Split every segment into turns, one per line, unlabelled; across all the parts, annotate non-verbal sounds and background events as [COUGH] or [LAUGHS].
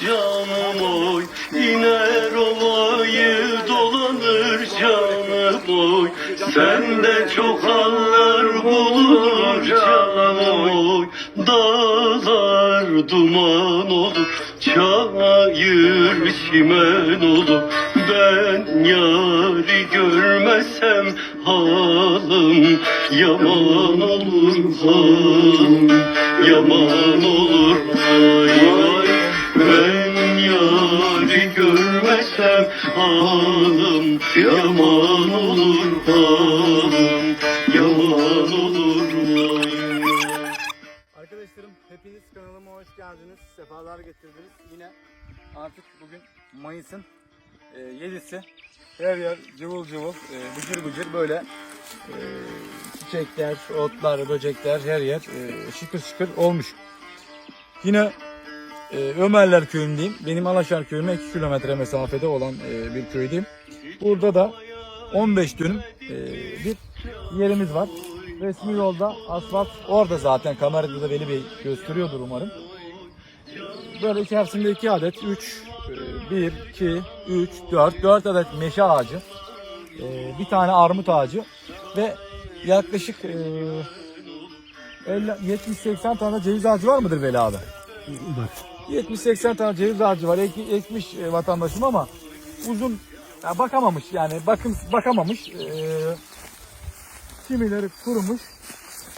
canım oy İner ovayı dolanır canım oy. Sende çok haller bulunur canım oy. Dağlar duman olur Çayır çimen olur. Ben yari görmesem halim Yaman olur halim Yaman olur. Vay Ben yari görmesem halim Yaman olur halim Yaman olur
Arkadaşlarım hepiniz kanalıma hoş geldiniz. Sefalar getirdiniz. Yine artık bugün Mayıs'ın e, 7'si. Her yer cıvıl cıvıl, e, bıcır bıcır böyle e, çiçekler, otlar, böcekler her yer e, şıkır şıkır olmuş. Yine e, Ömerler köyündeyim. Benim Alaşar köyüme 2 kilometre mesafede olan e, bir köydeyim. Burada da 15 dönüm e, bir yerimiz var. Resmi yolda asfalt orada zaten kamerada da Veli Bey gösteriyordur umarım. Böyle içerisinde iki adet 3 1 2 3 4 4 adet meşe ağacı. e, bir tane armut ağacı ve yaklaşık e, 70-80 tane ceviz ağacı var mıdır Veli abi?
Var.
70-80 tane ceviz ağacı var. Ek, ekmiş e, vatandaşım ama uzun ya bakamamış yani bakım bakamamış. Ee, kimileri kurumuş.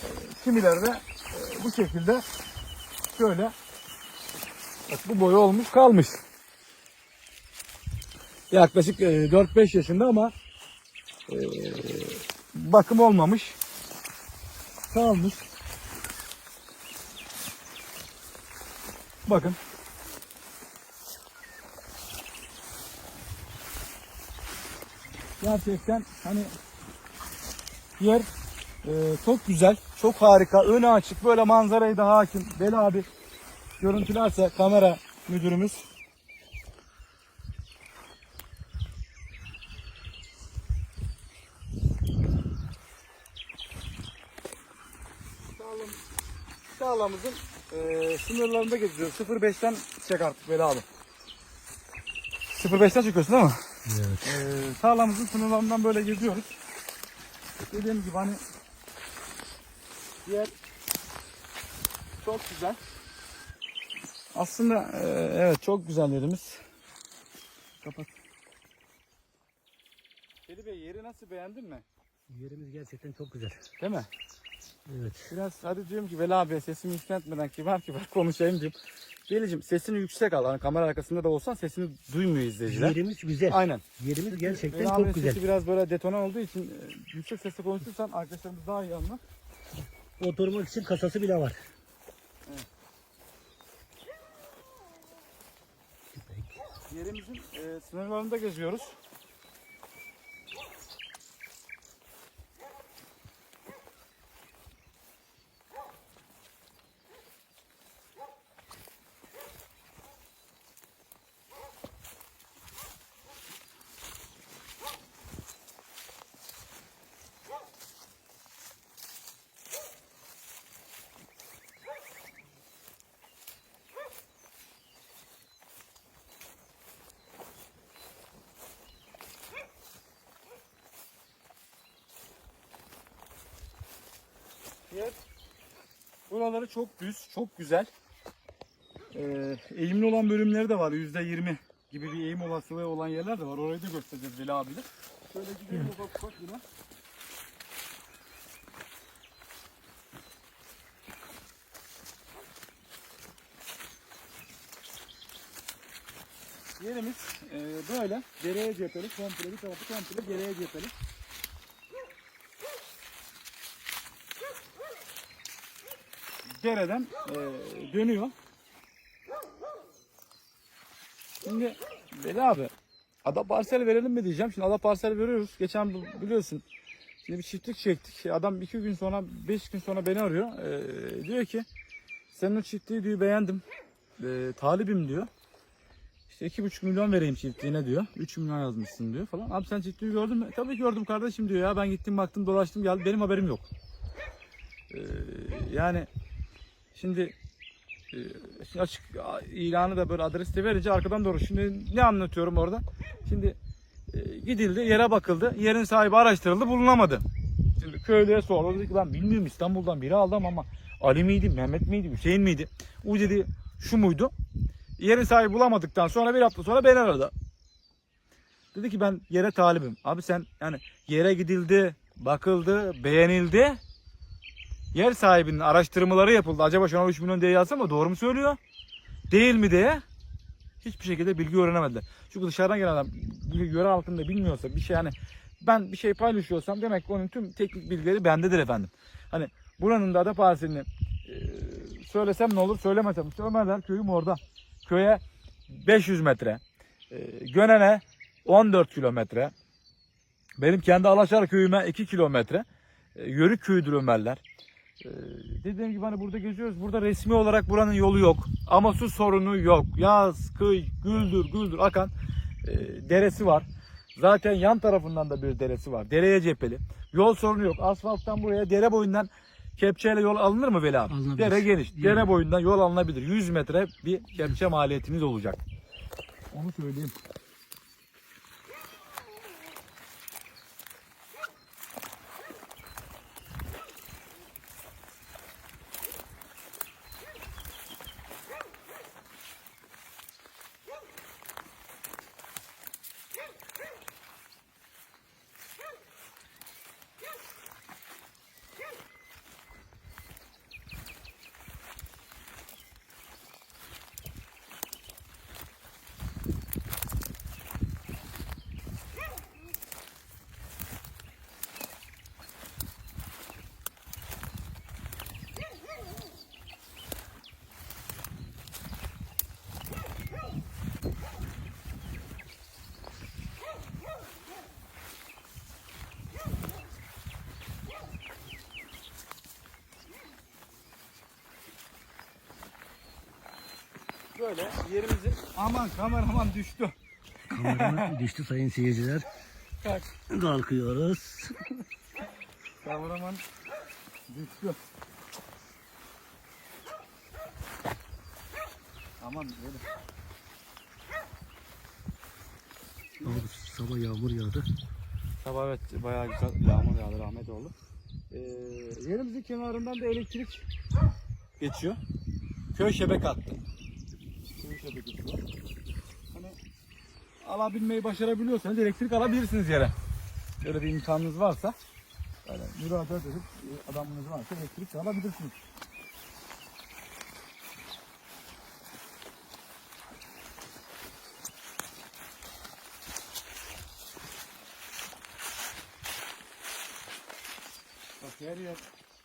e, Kimileri de e, bu şekilde şöyle bak bu boyu olmuş kalmış. Yaklaşık e, 4-5 yaşında ama e, bakım olmamış. Kalmış. Bakın. Gerçekten hani yer e, çok güzel, çok harika, önü açık, böyle manzarayı da hakim. Beli abi görüntülerse kamera müdürümüz. Sağlam, sağlamızın e, sınırlarında geziyoruz. 05'ten çek artık Veli abi. 05'ten çekiyorsun değil mi?
Evet.
Ee, tarlamızın sınırlarından böyle geziyoruz. Dediğim gibi hani yer çok güzel. Aslında e, evet çok güzel yerimiz. Kapat. Veli Bey yeri nasıl beğendin mi?
Yerimiz gerçekten çok güzel.
Değil mi?
Evet.
Biraz hadi diyorum ki Veli abi sesimi yükseltmeden kibar kibar [LAUGHS] konuşayım diyeyim. Velicim sesini yüksek al. Hani kamera arkasında da olsan sesini duymuyor izleyiciler.
Yerimiz güzel.
Aynen.
Yerimiz gerçekten
Veli
çok güzel.
sesi biraz böyle detone olduğu için e, yüksek sesle konuşursan arkadaşlarımız daha iyi anlar.
Oturmak için kasası bile var.
Yerimizin e, sınırlarında geziyoruz. Yer buraları çok düz, çok güzel. Ee, eğimli olan bölümleri de var. Yüzde yirmi gibi bir eğim olasılığı olan yerler de var. Orayı da göstereceğiz Veli abiyle. Şöyle gidelim ufak ufak yine. Yerimiz e, böyle dereye cepheli, komple bir tarafı komple dereye cepheli. Dereden e, dönüyor. Şimdi Veli abi ada parsel verelim mi diyeceğim. Şimdi ada parsel veriyoruz. Geçen biliyorsun şimdi bir çiftlik çektik. Adam iki gün sonra beş gün sonra beni arıyor. E, diyor ki senin o çiftliği diyor beğendim. E, talibim diyor. İşte iki buçuk milyon vereyim çiftliğine diyor. Üç milyon yazmışsın diyor falan. Abi sen çiftliği gördün mü? Tabii gördüm kardeşim diyor ya. Ben gittim baktım dolaştım geldim. Benim haberim yok. E, yani Şimdi Ee, şimdi açık ilanı da böyle adresi verince arkadan doğru. Şimdi ne anlatıyorum orada? Şimdi e, gidildi, yere bakıldı. Yerin sahibi araştırıldı, bulunamadı. Şimdi köylüye sordu. Dedi ki ben bilmiyorum İstanbul'dan biri aldım ama Ali miydi, Mehmet miydi, Hüseyin miydi? O dedi şu muydu? Yerin sahibi bulamadıktan sonra bir hafta sonra beni aradı. Dedi ki ben yere talibim. Abi sen yani yere gidildi, bakıldı, beğenildi. Yer sahibinin araştırmaları yapıldı. Acaba şuna 3 milyon diye yazsa mı doğru mu söylüyor? Değil mi diye hiçbir şekilde bilgi öğrenemediler. Çünkü dışarıdan gelen adam yöre altında bilmiyorsa bir şey yani ben bir şey paylaşıyorsam demek ki onun tüm teknik bilgileri bendedir efendim. Hani buranın da ada e, söylesem ne olur söylemesem. İşte Ömerler köyüm orada. Köye 500 metre. E, Gönen'e 14 kilometre. Benim kendi Alaşar köyüme 2 kilometre. E, Yörük köyüdür Ömerler. Ee, dediğim gibi hani burada geziyoruz. Burada resmi olarak buranın yolu yok. Ama su sorunu yok. Yaz, kıy, güldür güldür akan e, deresi var. Zaten yan tarafından da bir deresi var. Dereye cepheli. Yol sorunu yok. Asfalttan buraya dere boyundan kepçeyle yol alınır mı Veli abi?
Alınabilir.
Dere geniş.
Yani.
Dere boyundan yol alınabilir. 100 metre bir kepçe maliyetiniz olacak. Onu söyleyeyim. Böyle yerimizin aman kameraman düştü. [LAUGHS]
Kamera düştü sayın seyirciler.
Kalk.
Kalkıyoruz.
Kameraman düştü. Aman böyle.
Abi sabah yağmur yağdı.
Sabah evet bayağı güzel yağmur yağdı rahmet oldu. Ee, yerimizin kenarından da elektrik geçiyor. Köy şebek attı. Var. Hani alabilmeyi başarabiliyorsanız elektrik alabilirsiniz yere. Böyle bir imkanınız varsa böyle müracaat edip e, adamınız varsa elektrik alabilirsiniz. Her yer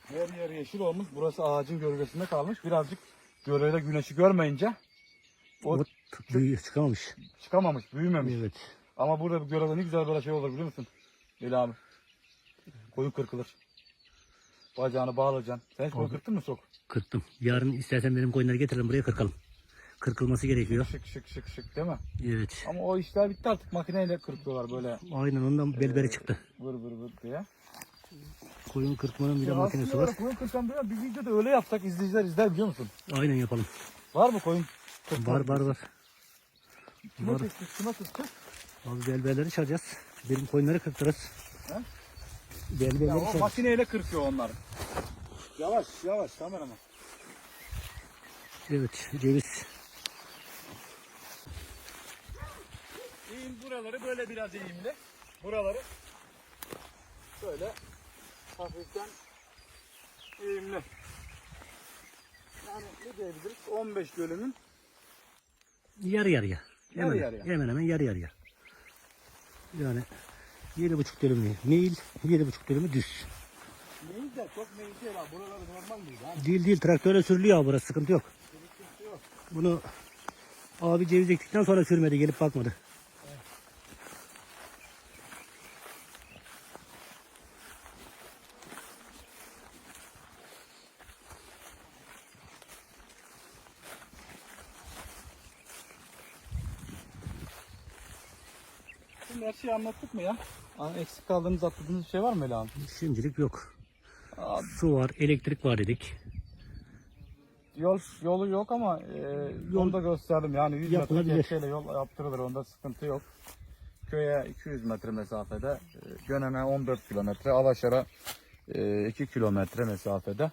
her yer yeşil olmuş. Burası ağacın gölgesinde kalmış. Birazcık gölgede güneşi görmeyince o
O büyüyor çıkamamış.
çıkamamış, büyümemiş.
Evet.
Ama burada gölgede ne güzel böyle şey olur biliyor musun? Veli abi. Koyun kırkılır. Bacağını bağlayacaksın. Sen hiç koyun kırktın mı sok?
Kırktım. Yarın istersen benim koyunları getirelim buraya kırkalım. Kırkılması gerekiyor.
Şık şık şık şık değil mi?
Evet.
Ama o işler bitti artık makineyle kırkıyorlar böyle
Aynen ondan belberi çıktı.
vır vır vır diye.
Koyun kırpmanın bir de makinesi var.
Koyun kırkan bir videoda öyle yapsak izleyiciler izler biliyor musun?
Aynen yapalım.
Var mı koyun?
Var var var.
Kime
var.
kime kırktık?
Abi belberleri çalacağız. Benim koyunları kırptırırız.
He? Ya
Belberleri
o
çalacağız.
makineyle kırkıyor onlar. Yavaş yavaş kameraman.
Evet ceviz.
Eğim buraları böyle biraz eğimli. Buraları böyle hafiften eğimli. Yani ne diyebiliriz? 15 bölümün
Yarı yarıya. Hemen,
Yarı yarıya.
hemen hemen yarı yarıya. Yani yedi buçuk dönümlü meyil, yedi buçuk dönümü düz.
neyi de çok neyi değil ha. Buraları normal değil ha.
Değil değil traktörle sürülüyor abi burası sıkıntı yok. Bunu abi ceviz ektikten sonra sürmedi gelip bakmadı.
Her şeyi anlattık mı ya? Eksik kaldığınız atladığınız bir şey var mı Ela Hanım?
Şimdilik yok.
Aa,
Su var, elektrik var dedik.
yol yolu yok ama e, yolu da gösterdim. Yani 100 metre kepçeyle yol yaptırılır. Onda sıkıntı yok. Köye 200 metre mesafede, e, Gönen'e 14 kilometre, Alaşar'a e, 2 kilometre mesafede.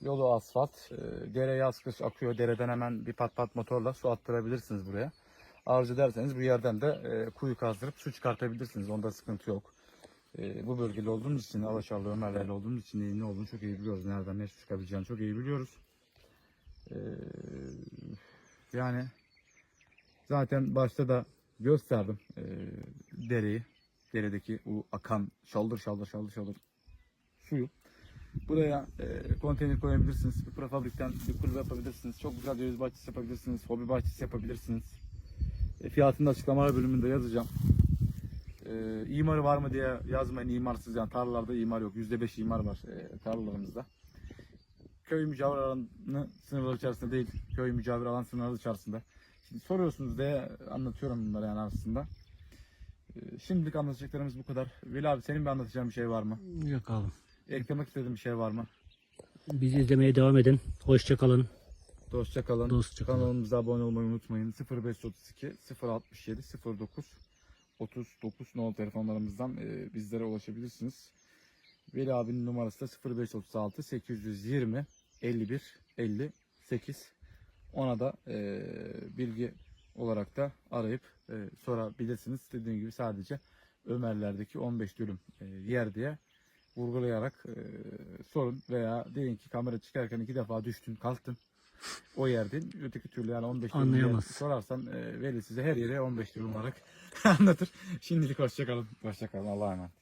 Yolu asfalt. E, dere yaz kış akıyor. Dereden hemen bir pat pat motorla su attırabilirsiniz buraya. Arzu ederseniz bu yerden de e, kuyu kazdırıp su çıkartabilirsiniz. Onda sıkıntı yok. E, bu bölgede olduğumuz için, Alaşarlı Ömerler'le olduğumuz için neyin ne olduğunu çok iyi biliyoruz. Nereden ne su çıkabileceğini çok iyi biliyoruz. E, yani zaten başta da gösterdim e, dereyi. Deredeki o akan şaldır şaldır şaldır şaldır suyu. Buraya e, konteyner koyabilirsiniz. Bir prefabrikten bir kulübe yapabilirsiniz. Çok güzel ceviz bahçesi yapabilirsiniz. Hobi bahçesi yapabilirsiniz. E, fiyatını açıklamalar bölümünde yazacağım. E, imarı var mı diye yazmayın. imarsız yani tarlalarda imar yok. %5 imar var e, tarlalarımızda. Köy mücavir alanı sınırları içerisinde değil. Köy mücavir alan sınırları içerisinde. Şimdi soruyorsunuz diye anlatıyorum bunları yani aslında. E, şimdilik anlatacaklarımız bu kadar. Veli abi senin bir anlatacağın bir şey var mı?
Yok abi.
Eklemek istediğin bir şey var mı?
Bizi izlemeye devam edin. Hoşça kalın.
Dostça kalın.
Dostça kalın.
Kanalımıza abone olmayı unutmayın. 0532 067 09 39 nol telefonlarımızdan e, bizlere ulaşabilirsiniz. Veli abinin numarası da 0536 820 51 58. Ona da e, bilgi olarak da arayıp e, sorabilirsiniz. Dediğim gibi sadece Ömerler'deki 15 dönüm e, yer diye vurgulayarak e, sorun veya deyin ki kamera çıkarken iki defa düştün kalktın o yerden öteki türlü yani 15 dönüm yer
Anlayamaz.
sorarsan e, Veli size her yere 15 dönüm olarak anlatır. Şimdilik hoşçakalın. Hoşçakalın. Allah'a emanet.